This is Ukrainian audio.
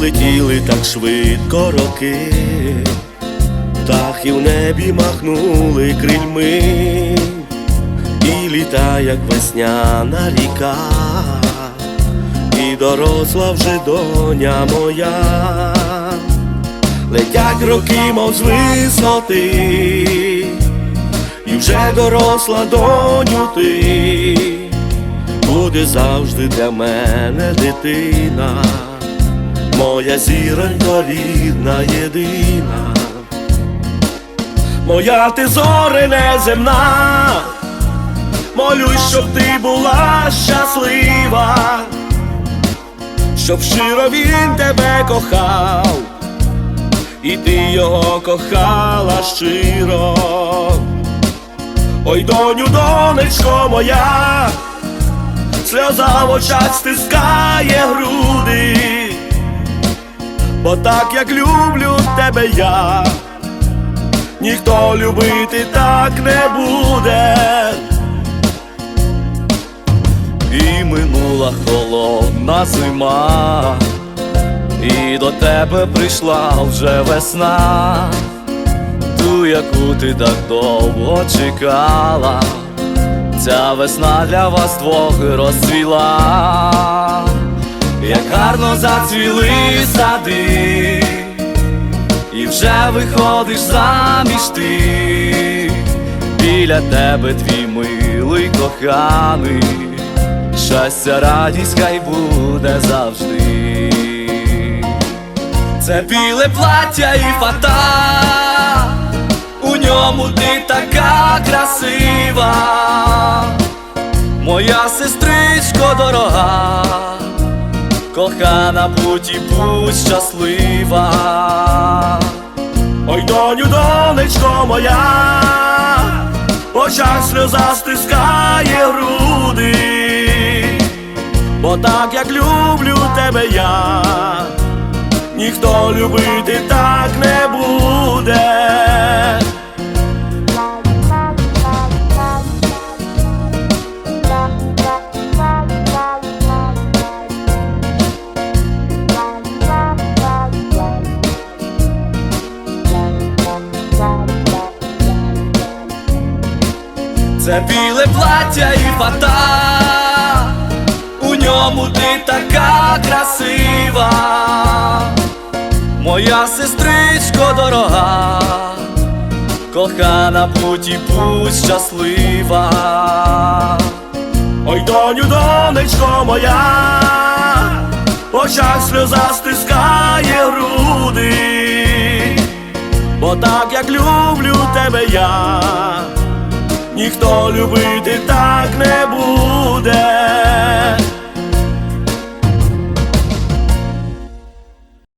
Пролетіли так швидко роки, птахи в небі махнули крильми, і літа, як весняна ріка, і доросла вже доня моя, летять роки, мов з висоти, і вже доросла доню ти, буде завжди для мене дитина моя зіронько рідна єдина, моя ти зоре неземна, молюсь, щоб ти була щаслива, щоб щиро він тебе кохав, і ти його кохала щиро. Ой, доню, донечко моя, сльоза в очах стискає груди бо так як люблю тебе я, ніхто любити так не буде. І минула холодна зима, і до тебе прийшла вже весна, ту, яку ти так довго чекала, ця весна для вас двох розцвіла як гарно зацвіли сади, і вже виходиш заміж ти, біля тебе твій милий коханий, щастя, радість хай буде завжди. Це біле плаття і фата, у ньому ти така красива, моя сестричко дорога кохана будь і будь щаслива. Ой, доню, донечко моя, очах сльоза стискає груди, бо так як люблю тебе я, ніхто любити так не буде. Це біле плаття і фата, у ньому ти така красива, моя сестричко дорога, кохана будь і будь щаслива. Ой, доню, донечко моя, очах сльоза стискає груди, бо так як люблю тебе я ніхто любити так не буде.